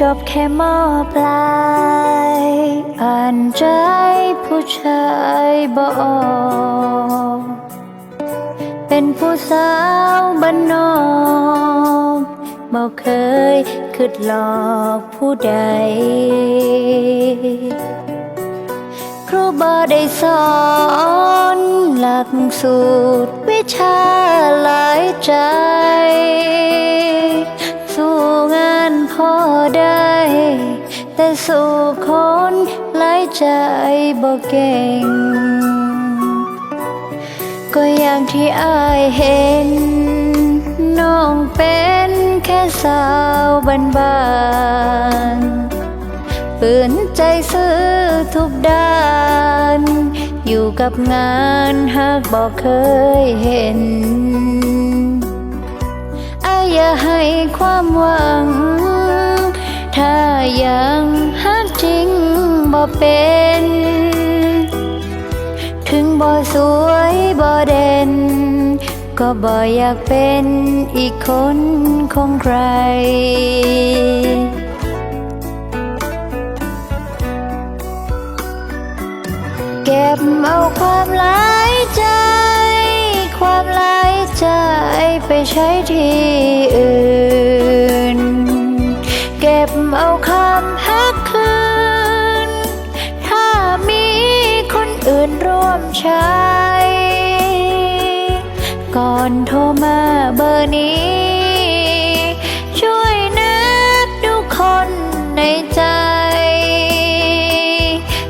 จบแค่มอปลาย อ่านใจผู้ชายบอก เป็นผู้สาวบ้านนอกบอกเคยคิดหลอกผู้ใด ครูบอได้สอนหลักสูตรวิชาหลายใจ สู้คนหลายใจบ่เก่ง ก็อย่างที่อายเห็น น้องเป็นแค่สาวบ้านๆฝืนใจซื้อทุกด้าน อยู่กับงานหากบอกเคยเห็นอายอย่าให้ความหวัง ถ้ายัง บ่เป็น ถึงบ่สวยบ่เด่น ก็บ่อยากเป็นอีกคนของใคร เก็บเอาความหลายใจ ความหลายใจไปใช้ที่อื่น เก็บเอา มใช้ก่อนโทรมาเบอร์นี้ ช่วยนับดูคนในใจ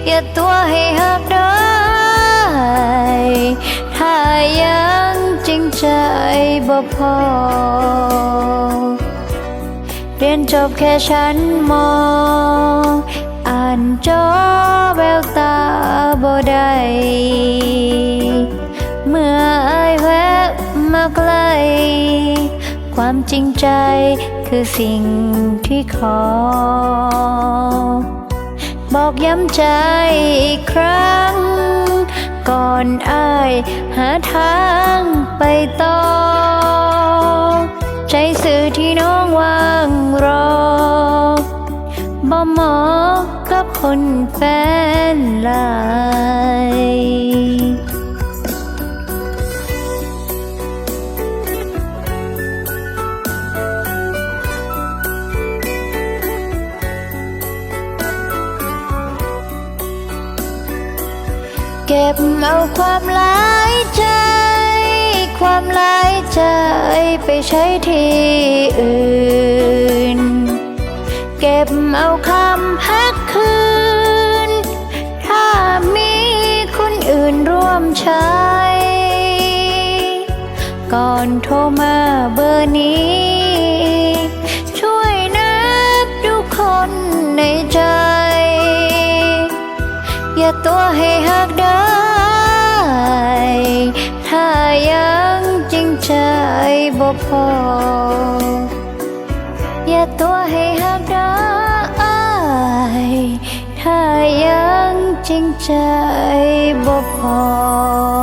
อย่าตัวให้หักได้ ถ้ายังจริงใจบ่พอ เรียนจบแค่ชั้นมอ อ่านจบ เมื่ออายแวะมาใกล้ความจริงใจคือสิ่งที่ขอ บอกย้ำใจอีกครั้ง ก่อนอายหาทางไปต่อ ใจสื่อที่น้องวางรอบ่มาะกับ คนแฟนหลายเก็บเอาความหลายใจ ความหลายใจไปใช้ที่อื่น เก็บเอาคำพัก ก่อนโทรมาเบอร์นี้ ช่วยนับดูคนในใจ อย่าตัวให้หักได้ ถ้ายังจริงใจบ่พอ อย่าตัวให้หักได้ ถ้ายังจริงใจบ่พอ